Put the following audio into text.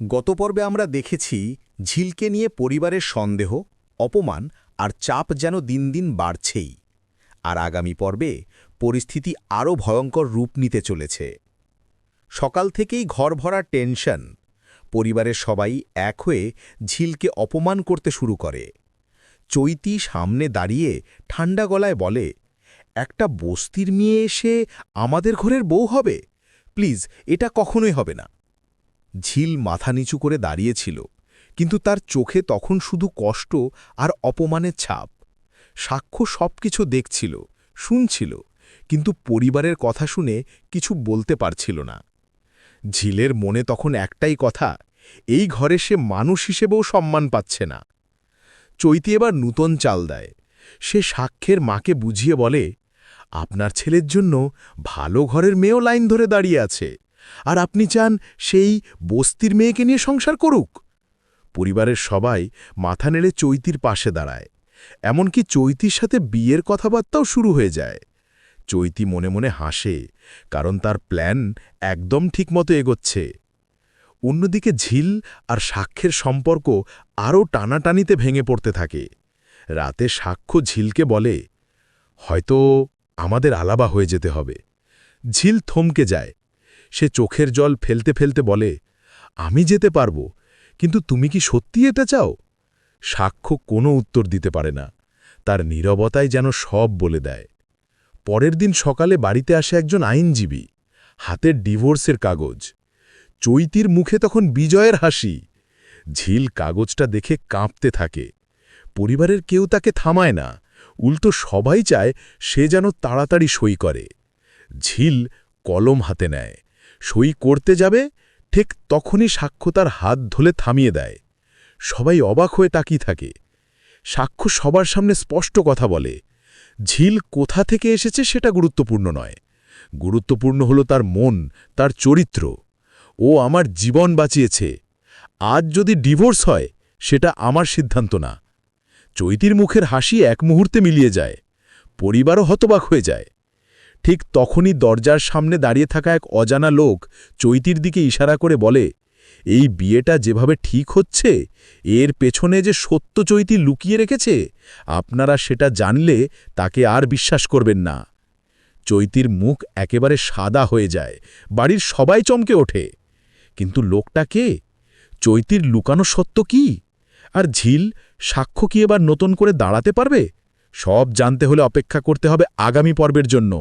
গত পর্বে আমরা দেখেছি ঝিলকে নিয়ে পরিবারের সন্দেহ, অপমান আর চাপ যেন দিন দিন বাড়ছেই। আর আগামী পর্বে পরিস্থিতি আরও ভয়ঙ্কর রূপ নিতে চলেছে। সকাল থেকেই ঘর ভরা টেনশন, পরিবারের সবাই এক হয়ে ঝিলকে অপমান করতে শুরু করে। চৈতি সামনে দাঁড়িয়ে ঠান্ডা গলায় বলে, একটা বস্তির মেয়ে এসে আমাদের ঘরের বউ হবে? প্লিজ, এটা কখনোই হবে না। ঝিল মাথা নিচু করে দাঁড়িয়েছিল, কিন্তু তার চোখে তখন শুধু কষ্ট আর অপমানের ছাপ। সাক্ষ্য সবকিছু দেখছিল, শুনছিল, কিন্তু পরিবারের কথা শুনে কিছু বলতে পারছিল না। ঝিলের মনে তখন একটাই কথা, এই ঘরে সে মানুষ হিসেবেও সম্মান পাচ্ছে না। চৈতি এবার নূতন চাল দেয়। সে সাক্ষ্যের মাকে বুঝিয়ে বলে, আপনার ছেলের জন্য ভালো ঘরের মেয়েও লাইন ধরে দাঁড়িয়ে আছে। আর আপনি চান সেই বস্তির মেয়েকে নিয়ে সংসার করুক। পরিবারের সবাই মাথা নেড়ে চৈতির পাশে দাঁড়ায়। এমনকি চৈতির সাথে বিয়ের কথাবার্তাও শুরু হয়ে যায়। চৈতি মনে মনে হাসে, কারণ তার প্ল্যান একদম ঠিকমতো এগোচ্ছে। অন্যদিকে ঝিল আর সাক্ষ্যের সম্পর্ক আরও টানাটানিতে ভেঙে পড়তে থাকে। রাতে সাক্ষ্য ঝিলকে বলে, হয়তো আমাদের আলাবা হয়ে যেতে হবে। ঝিল থমকে যায় সে চোখের জল ফেলতে ফেলতে বলে, আমি যেতে পারব, কিন্তু তুমি কি সত্যি এটা চাও? সাক্ষ্য কোনো উত্তর দিতে পারে না, তার নীরবতায় যেন সব বলে দেয়। পরের দিন সকালে বাড়িতে আসে একজন আইনজীবী, হাতের ডিভোর্সের কাগজ। চৈতির মুখে তখন বিজয়ের হাসি। ঝিল কাগজটা দেখে কাঁপতে থাকে। পরিবারের কেউ তাকে থামায় না, উল্টো সবাই চায় সে যেন তাড়াতাড়ি সই করে। ঝিল কলম হাতে নেয়। সই করতে যাবে, ঠিক তখনই সাক্ষ্য তার হাত ধলে থামিয়ে দেয়। সবাই অবাক হয়ে তাকিয়ে থাকে। সাক্ষ্য সবার সামনে স্পষ্ট কথা বলে। ঝিল কোথা থেকে এসেছে সেটা গুরুত্বপূর্ণ নয়। গুরুত্বপূর্ণ হলো তার মন, তার চরিত্র। ও আমার জীবন বাঁচিয়েছে। আজ যদি ডিভোর্স হয়, সেটা আমার সিদ্ধান্ত না। চৈতির মুখের হাসি এক মুহূর্তে মিলিয়ে যায়। পরিবারও হতবাক হয়ে যায়। ঠিক তখনই দরজার সামনে দাঁড়িয়ে থাকা এক অজানা লোক চৈতির দিকে ইশারা করে বলে, এই বিয়েটা যেভাবে ঠিক হচ্ছে, এর পেছনে যে সত্য চৈতি লুকিয়ে রেখেছে, আপনারা সেটা জানলে তাকে আর বিশ্বাস করবেন না। চৈতির মুখ একেবারে সাদা হয়ে যায়, বাড়ির সবাই চমকে ওঠে। কিন্তু লোকটা কে? চৈতির লুকানো সত্য কি? আর ঝিল সাক্ষ্য কি এবার নতুন করে দাঁড়াতে পারবে? সব জানতে হলে অপেক্ষা করতে হবে আগামী পর্বের জন্য।